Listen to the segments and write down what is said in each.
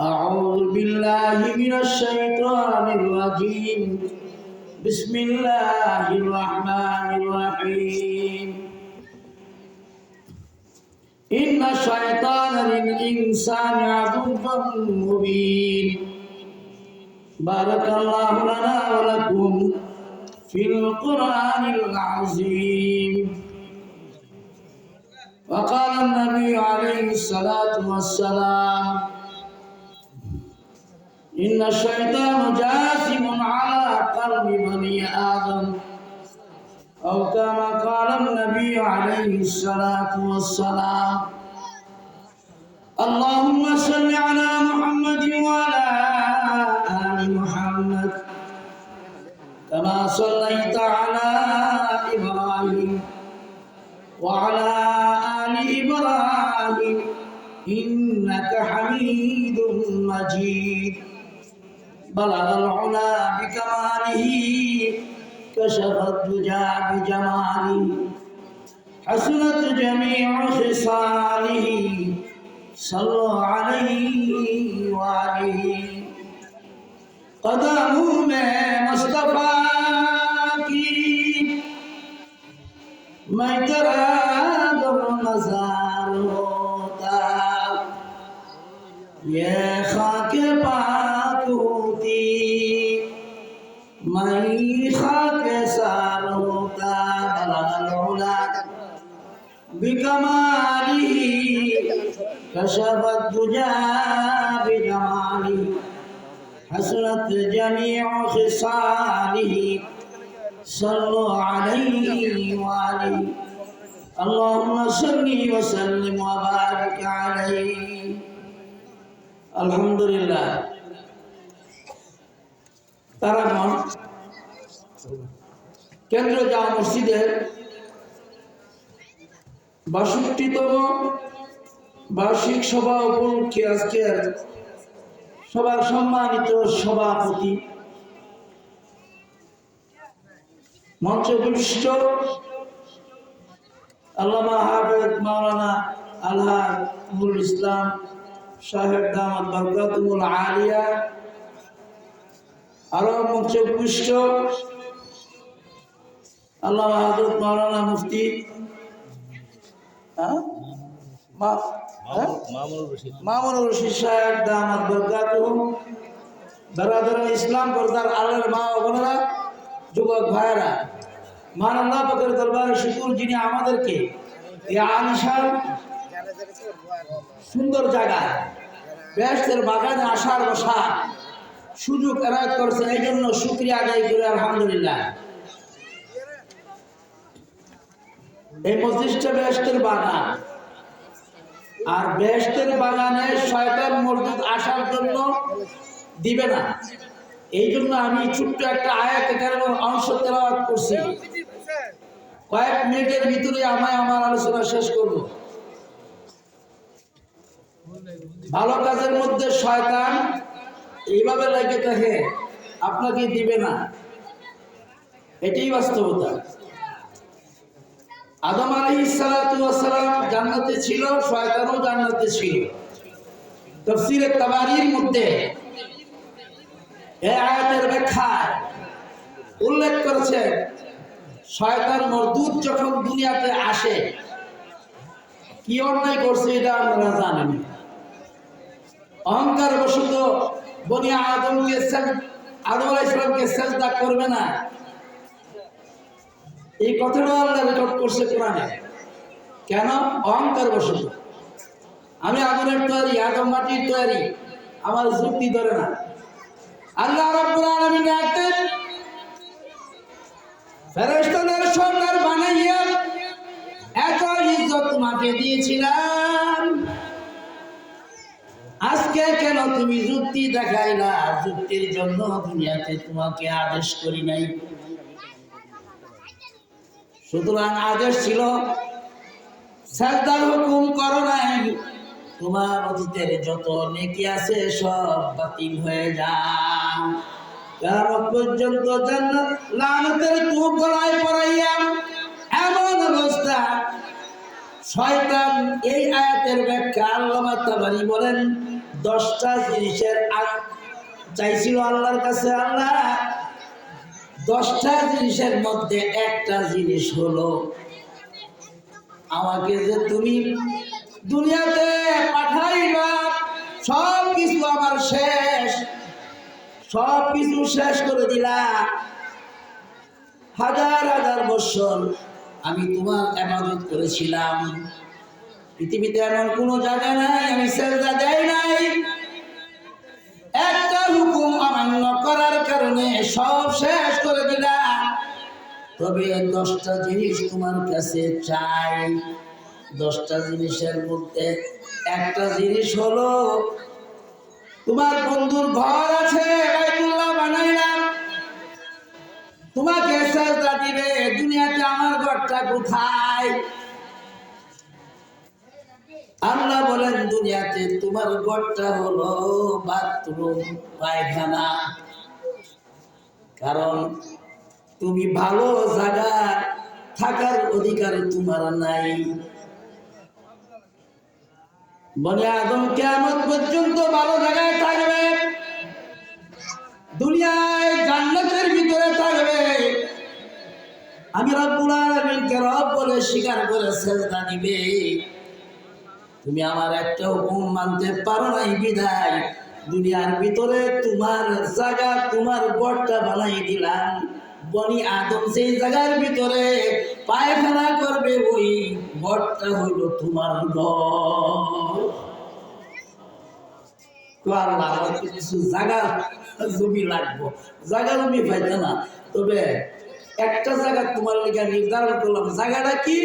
أعوذ بالله من الشيطان الرجيم بسم الله الرحمن الرحيم إن الشيطان للإنسان عدو مبين بارك الله لنا ولكم في القرآن العظيم وقال النبي عليه الصلاة والسلام إن الشيطان جاثم على قلب بني آدم. أو كما قال النبي عليه الصلاة والسلام اللهم صل على محمد بلغ العلا بكماله كشف الدجى بجماله حسنت جميع خصاله صلوا عليه وآله قدموا میں مصطفیٰ کی میں ترى الهدي من خاك سابقك بلغ العلا بكماله كشف الدجى بجماله حسنت جميع خصاله صلوا عليه وآله اللهم صل وسلم وبارك عليه الحمد لله তারাগণ কেন্দ্র জামা মসজিদের বাষট্টিতম বার্ষিক সভা উপলক্ষে আজকের সবার সম্মানিত সভাপতি মঞ্চবিষ্ট আল্লামা হাফেজ মাওলানা আল্লাহ ইসলাম সাহেব দামাত বরকাতুল আলিয়া আরও মঞ্চবিষ্ট আল্লামা হযরত মাওলানা মুফতি হ্যাঁ হ্যাঁ? মামুনুর রশিদ সাহেব দামাত বরকাতুহু বেরাদার ইসলাম পর্দার আলের মা বোনেরা যুবক ভাইয়েরা মান আল্লাহ পাকের দরবারে শুকুর যিনি আমাদেরকে এই আলিশান সুন্দর জায়গা ব্যস্তের বাগানে আসার বসা সুযোগ এরায়ত করছেন এই জন্য শুক্রিয়া আদায় করে, আলহামদুলিল্লাহ। এই মসজিদটা ব্যস্তের বাগান। আর বেহেশতের বাগানে শয়তান মসজিদ আসার জন্য দিবে না। এই জন্য আমি ছোট্ট একটা আয়াত কারণের অংশ তেলাওয়াত করছি। কয়েক মিনিটের ভিতরে আমায় আমার আলোচনা শেষ করব। ভালো কাজের মধ্যে শয়তান এইভাবে লেগে থাকে আপনাকে দিবে না। এটাই বাস্তবতা। আদম ওয়াস সালাম জান্নাতে ছিল, শয়তানও জান্নাতে ছিল। তাফসীরে তাবারির মধ্যে এই আয়াতের ব্যাখ্যায় উল্লেখ করেছে, শয়তান মরদুদ যখন দুনিয়াতে আসে, কি অন্যায় করছে এটা আপনারা জানেন অহংকার বশত বনি আদমকে সেজ- আদম আলাইহিস সালামকে সেজদা করবে না। এই আল্লাহ রেকর্ড করছে কোরআনে। কেন? অহংকার আমি আগুনের তৈরি, আদম মাটির তৈরি। আমার যুক্তি ধরে না। আল্লাহ রাব্বুল আলামিন ডাকতেন ফেরেশতাদের সরদার বানাইয়া এত ইজ্জত তোমাকে দিয়েছিলাম। আজকে কেন তুমি যুক্তি দেখাই না? যুক্তির জন্য দুনিয়াতে তোমাকে আদেশ করি নাই। সুতরাং আদেশ ছিল, সাজদার হুকুম করো নাই। তোমার অতীতের যত নেকি আছে সব বাতিল হয়ে যায় কিয়ামত পর্যন্ত জান্নাত লানতের তুপ গলায় পড়াইয়া এমন অবস্থা। শয়তান এই আয়াতের ব্যাখ্যা আল্লামা তাবারি বলেন দশটা জিনিসের চাইছিল আল্লাহর কাছে আল্লাহ। দশটা জিনিসের মধ্যে একটা জিনিস হলো, আমাকে যে তুমি দুনিয়াতে পাঠাইবা সব কিছু আমার শেষ সব কিছু শেষ করে দিলা। হাজার হাজার বছর আমি তোমার এবাদত করেছিলাম। পৃথিবীতে এমন কোনো জায়গা নাই, আমি সেজদা দেই নাই। একটা হুকুম অমান্য করার কারণে সব শেষ করে দিলা তবে দশটা জিনিস তোমার কাছে চাই। দশটা জিনিসের মধ্যে একটা জিনিস হলো, তোমার বন্ধুর ঘর আছে, বাইতুল্লাহ বানাইলাম। তোমাকে সাজদা দিবে, দুনিয়াতে আমার ঘরটা কোথায়? আল্লাহ বলেন, দুনিয়াতে তোমার ঘরটা হলো বাথরুম, পায়খানা। কারণ তুমি ভালো জায়গা থাকার অধিকার তোমার নাই। বনে আদম কেমন পর্যন্ত ভালো জায়গায় থাকবে, দুনিয়ায় জান্নাতের ভিতরে থাকবে। আমি রব্বুল আলামিনকে রব বলে স্বীকার করে সেজদা দিবে। তুমি আমার একটা হুকুম মানতে পারো নাই, বিদায়। দুনিয়ার ভিতরে তোমার জায়গা, তোমার গড়টা বানাই দিলাম। বনি আদম সেই জায়গার ভিতরে পায়খানা করবে, ওই গড়টা হইল তোমার ঘর। কিছু জায়গা জমি লাগবো। জায়গা জমি পাইতে না। তবে একটা জায়গা তোমার লেগে নির্ধারণ করলাম। জায়গাটা কি?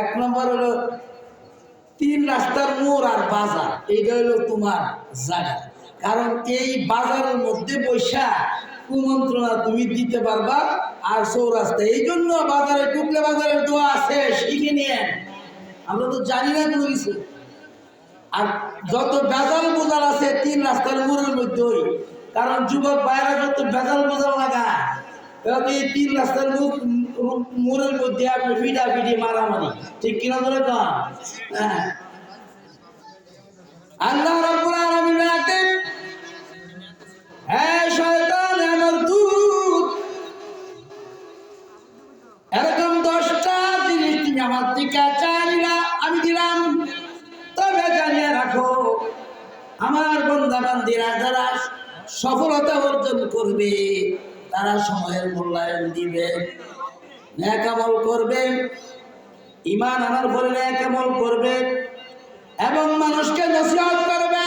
এক নম্বর হলো তিন রাস্তার মোড় আর বাজার, এইটা হলো তোমার জায়গা। কারণ এই বাজারের মধ্যে বৈশা কুমন্ত্রণা তুমি দিতে পারবা আর চৌরাস্তা। এই জন্য বাজারে টুকলে বাজারের দোয়া আছে, শিখে নিয়ে আমরা তো জানি না কোনো কিছু। আর যত বেজাল বোঝাল আছে, তিন রাস্তার মোড়ের মধ্যেই। কারণ যুবক বাইরে যত বেজাল বোঝাল লাগা এই তিন রাস্তার মোড় মোড়ের মধ্যে আপনি পিঠা পিঠি মারামারি। ঠিক কিনা ধরে কন হ্যাঁ। আল্লাহ আলামিন শয়তান, আমার দূত, এরকম দশটা জিনিস তুমি আমার থেকে চাইলি আমি দিলাম। তবে জানিয়ে রাখো, আমার বন্ধা বান্দিরা যারা সফলতা অর্জন করবে, তারা সময়ের মূল্যায়ন দিবে। ন্যাকামল করবে ইমান আনার পরে ন্যাকামল করবে, এবং মানুষকে নসিহত করবে।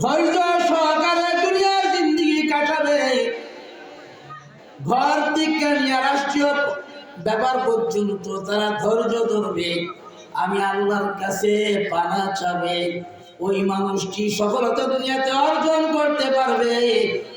ধৈর্য সহকারে দুনিয়ার জিন্দগি কাটাবে। ঘর থেকে নিয়ে রাষ্ট্রীয় ব্যাপার পর্যন্ত তারা ধৈর্য ধরবে, আমি আল্লাহর কাছে পানা চাবে। ওই মানুষটি সফলতা দুনিয়াতে অর্জন করতে পারবে।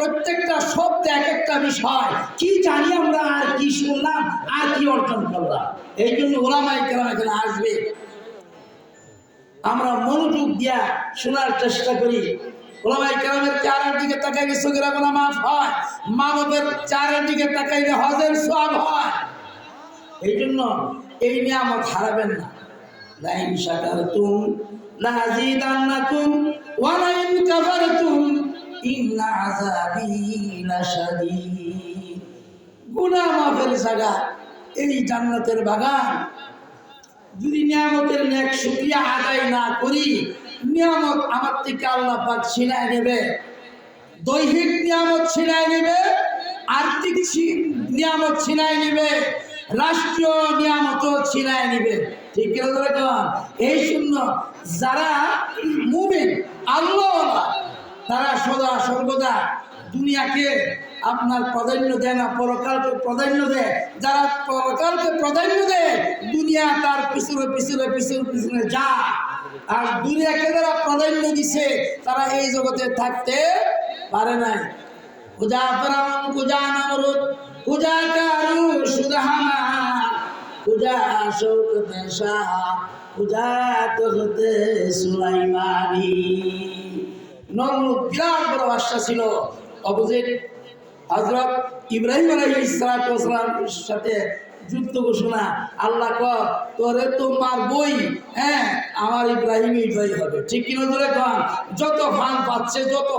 প্রত্যেকটা শব্দ এক একটা বিষয়। কি জানি আমরা আর কি শুনলাম, আর কি অর্জন করলাম। এই জন্য ওলামাই কেরাম এখানে আসবে। আমরা মনোযোগ দিয়া শোনার চেষ্টা করি। ওলামাই কেরামের চারের দিকে তাকাইলে সগিরা গোনা মাফ হয় মা বাপের চারের দিকে তাকাইলে হজের সব হয়। এই জন্য এই নিয়ামত হারাবেন না। লাইন শাকারতুম লাযিদান্নাকুম ওয়া লাইন কাফারতুম ইন্না আযাবি লাশাদীদ। এই জান্নাতের বাগান। যদি নিয়ামতের নেক শুকরিয়া আদায় না করি, নিয়ামত আমার থেকে আল্লাহ পাক ছিনায় নেবে। দৈহিক নিয়ামত ছিনায় নেবে, আর্থিক নিয়ামত ছিনায় নেবে, রাষ্ট্রীয় নিয়ামত ছিনায় নেবে। ঠিক কিনা এই শূন্য যারা মুমিন, আল্লাহ তারা সদা সর্বদা দুনিয়াকে আপনার প্রাধান্য দেয় না, পরকালকে প্রাধান্য দেয়। যারা পরকালকে প্রাধান্য দেয়, দুনিয়া তার পিছনে পিছনে পিছনে পিছনে যায় আর দুনিয়াকে যারা প্রাধান্য দিছে, তারা এই জগতে থাকতে পারে নাই। খুজা ফেরাউন খুজা নমরুদ খুজা কারু সুদহামা খুজা শৌকতে শাহ খুজা তখতে সুলাইমানি। নমরুদ বিরাট বড় বাদশা ছিল। অপোজিট হজরত ইব্রাহিম আলাইহিস সাথে যুদ্ধ ঘোষণা। আল্লাহ ক তোরে তো মারবই। হ্যাঁ আমার ইব্রাহিমই জয় হবে। ঠিক কিনা ধরে কন? যত ফান পাচ্ছে, যত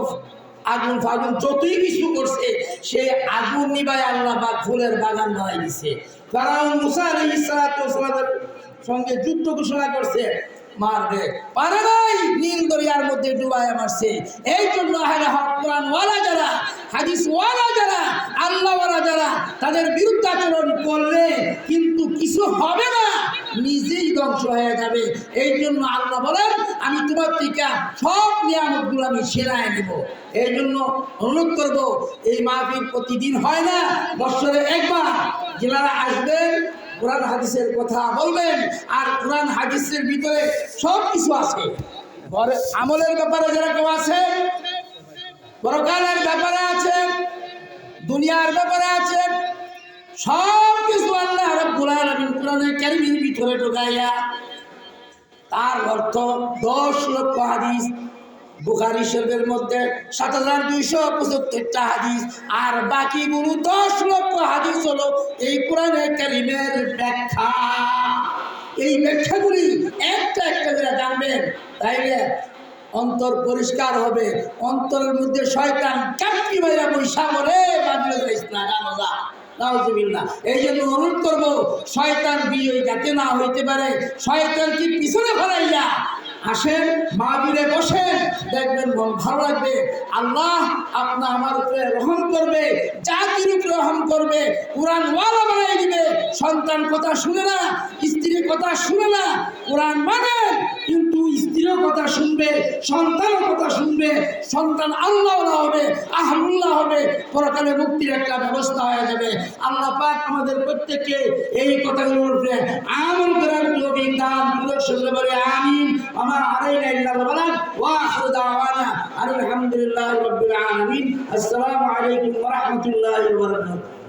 আগুন ফাগুন, যতই কিছু করছে সে আগুন নিবাই আল্লাহ বা ফুলের বাগান বানাই দিছে। কারণ মুসা আলাইহিস সালামের সঙ্গে যুদ্ধ ঘোষণা করছে। মারবে পারে নাই, নীল দরিয়ার মধ্যে ডুবায় মারছে এই জন্য আহলে হক কোরআন ওয়ালা যারা হাদিস ওয়ালা যারা আল্লাহ ওয়ালা যারা, তাদের বিরুদ্ধাচরণ করলে কিন্তু কিছু হবে না, নিজেই ধ্বংস হয়ে যাবে। এই জন্য আল্লাহ বলেন, আমি তোমার টিকা সব নিয়ামতগুলো আমি সেরায় নেব। এই জন্য অনুরোধ করব, এই মাহফিল প্রতিদিন হয় না, বছরে একবার। যারা আসবেন কোরআন হাদিসের কথা বলবেন আর কোরআন হাদিসের ভিতরে সব কিছু আছে। আমলের ব্যাপারে যারা কেউ আছে, পরকালের ব্যাপারে আছে, দুনিয়ার ব্যাপারে আছে, সব কিছু আল্লাহ রব্বুল আলামিন কোরআনে ভিতরে ঢোকাইয়া, তার অর্থ দশ লক্ষ হাদিস বুখারি শরীফের মধ্যে সাত হাজার দুইশো পঁচাত্তরটা হাদিস, আর বাকিগুলো দশ লক্ষ হাদিস হলো এই কোরআনে কারিমের ব্যাখ্যা। এই ব্যাখ্যাগুলি একটা একটা করে জানবেন, তাইলে অন্তর পরিষ্কার হবে। অন্তরের মধ্যে শয়তান কাটকি বাইরা পয়সা বলে এই জন্য অনুরোধ করব, শয়তান বিজয়ী যাতে না হইতে পারে শয়তান কি পিছনে ফেলাইয়া আসেন মাহবিরে বসেন, দেখবেন মন ভালো লাগবে। আল্লাহ আপনা আমার উপরে রহম করবে, জাতির উপরে রহম করবে কোরআন ওয়ালা বানাই দিবে। সন্তান কথা শুনে না, স্ত্রীর কথা শুনে না, কোরআন মানে কিন্তু স্ত্রীর কথা শুনবে সন্তানের কথা শুনবে, সন্তান আল্লাহ হবে আহমুল্লাহ হবে, পরকালে মুক্তির একটা ব্যবস্থা হয়ে যাবে। আল্লাহ পাক আমাদের প্রত্যেককে এই কথাগুলোর উপরে আমল করার তৌফিক দান শুনলে বলে আমিন। وما علينا إلا البلد وآخر دعوانا أن الحمد لله رب العالمين. السلام عليكم ورحمة الله وبركاته.